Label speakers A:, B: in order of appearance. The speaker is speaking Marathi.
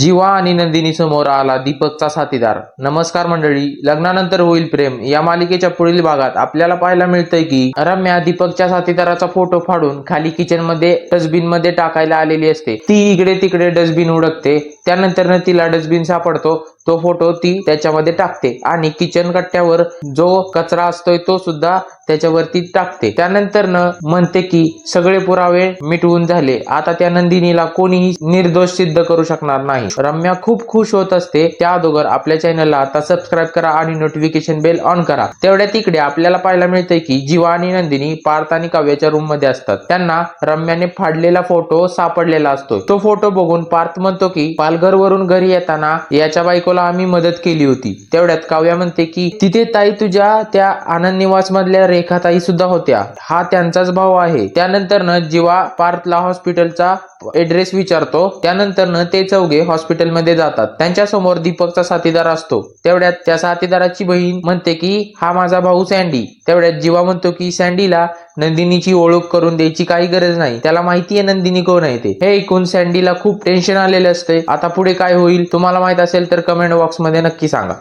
A: जीवा आणि नंदिनी समोर आला दीपकचा साथीदार. नमस्कार मंडळी लग्नानंतर होईल प्रेम. या मालिकेच्या पुढील भागात आपल्याला पाहायला मिळतंय की रम्या दीपकच्या साथीदाराचा फोटो फाडून खाली किचनमध्ये डस्टबिनमध्ये टाकायला आलेली असते. ती इकडे तिकडे डस्टबिन उडकते. त्यानंतर तिला डस्टबिन सापडतो. तो फोटो ती त्याच्यामध्ये टाकते. आणि किचन कट्ट्यावर जो कचरा असतोय तो सुद्धा त्याच्यावरती टाकते. त्यानंतर न म्हणते की सगळे पुरावे मिटवून झाले. आता त्या नंदिनीला कोणीही निर्दोष सिद्ध करू शकणार नाही. रम्या खूप खुश होत असते. त्या अगोदर आपल्या चॅनलला आता सबस्क्राईब करा आणि नोटिफिकेशन बेल ऑन करा. तेवढ्या तिकडे आपल्याला पाहायला मिळते की जीवा आणि नंदिनी पार्थ आणि काव्याच्या रूममध्ये असतात. त्यांना रम्याने फाडलेला फोटो सापडलेला असतो तो फोटो बघून पार्थ म्हणतो की पालघरवरून घरी येताना याच्या बायकोला आम्ही मदत केली होती. तेवढ्यात काव्या म्हणते की तिथे ताई तुझ्या त्या आनंद निवास मधल्या रेखा ताई सुद्धा होत्या. हा त्यांचाच भाऊ आहे. त्यानंतर न जीवा पार्थला हॉस्पिटलचा ऍड्रेस विचारतो. त्यानंतर न ते चौघे हॉस्पिटलमध्ये जातात. त्यांच्यासमोर दीपकचा साथीदार असतो. तेवढ्यात त्या साथीदाराची बहीण म्हणते की हा माझा भाऊ सँडी. तेवढ्यात जीवा म्हणतो की सँडीला नंदिनीची ओळख करून द्यायची काही गरज नाही. त्याला माहिती आहे नंदिनी कोण आहे ते. हे ऐकून सँडीला खूप टेन्शन आलेले असते आता पुढे काय होईल तुम्हाला माहीत असेल तर कमेंट बॉक्समध्ये नक्की सांगा.